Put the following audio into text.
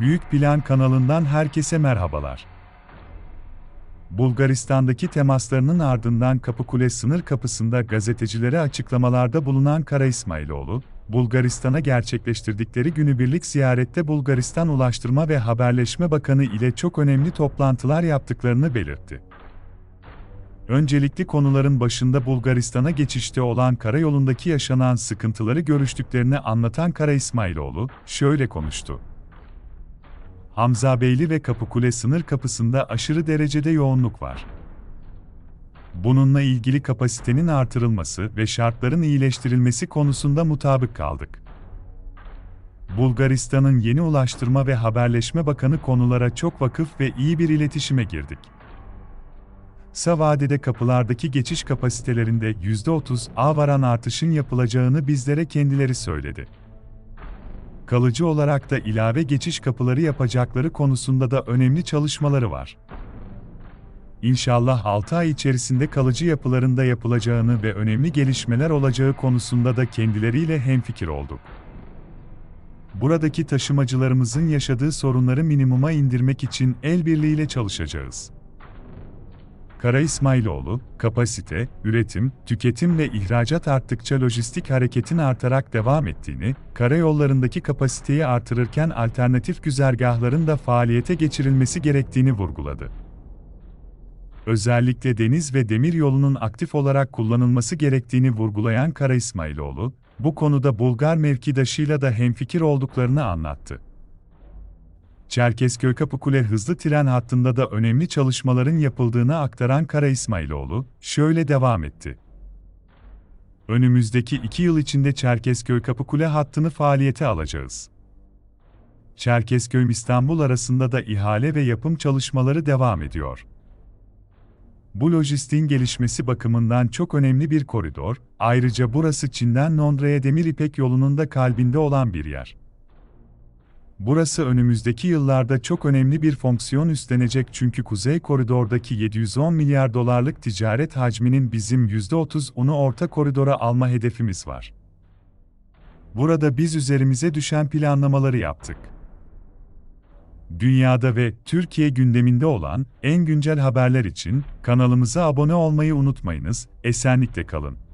Büyük Plan kanalından herkese merhabalar. Bulgaristan'daki temaslarının ardından Kapıkule sınır kapısında gazetecilere açıklamalarda bulunan Kara İsmailoğlu, Bulgaristan'a gerçekleştirdikleri günübirlik ziyarette Bulgaristan Ulaştırma ve Haberleşme Bakanı ile çok önemli toplantılar yaptıklarını belirtti. Öncelikli konuların başında Bulgaristan'a geçişte olan karayolundaki yaşanan sıkıntıları görüştüklerini anlatan Kara İsmailoğlu, şöyle konuştu. Hamzabeyli ve Kapıkule sınır kapısında aşırı derecede yoğunluk var. Bununla ilgili kapasitenin artırılması ve şartların iyileştirilmesi konusunda mutabık kaldık. Bulgaristan'ın yeni Ulaştırma ve Haberleşme Bakanı konulara çok vakıf ve iyi bir iletişime girdik. Kısa vadede kapılardaki geçiş kapasitelerinde %30 A varan artışın yapılacağını bizlere kendileri söyledi. Kalıcı olarak da ilave geçiş kapıları yapacakları konusunda da önemli çalışmaları var. İnşallah 6 ay içerisinde kalıcı yapılarında yapılacağını ve önemli gelişmeler olacağı konusunda da kendileriyle hemfikir olduk. Buradaki taşımacılarımızın yaşadığı sorunları minimuma indirmek için el birliğiyle çalışacağız. Kara İsmailoğlu, kapasite, üretim, tüketim ve ihracat arttıkça lojistik hareketin artarak devam ettiğini, karayollarındaki kapasiteyi artırırken alternatif güzergahların da faaliyete geçirilmesi gerektiğini vurguladı. Özellikle deniz ve demir yolunun aktif olarak kullanılması gerektiğini vurgulayan Kara İsmailoğlu, bu konuda Bulgar mevkidaşıyla da hemfikir olduklarını anlattı. Çerkezköy Kapıkule hızlı tren hattında da önemli çalışmaların yapıldığını aktaran Kara İsmailoğlu, şöyle devam etti. Önümüzdeki iki yıl içinde Çerkezköy Kapıkule hattını faaliyete alacağız. Çerkezköy-İstanbul arasında da ihale ve yapım çalışmaları devam ediyor. Bu lojistiğin gelişmesi bakımından çok önemli bir koridor, ayrıca burası Çin'den Londra'ya demir ipek yolunun da kalbinde olan bir yer. Burası önümüzdeki yıllarda çok önemli bir fonksiyon üstlenecek çünkü Kuzey Koridor'daki 710 milyar dolarlık ticaret hacminin bizim %30'unu orta koridora alma hedefimiz var. Burada biz üzerimize düşen planlamaları yaptık. Dünyada ve Türkiye gündeminde olan en güncel haberler için kanalımıza abone olmayı unutmayınız. Esenlikle kalın.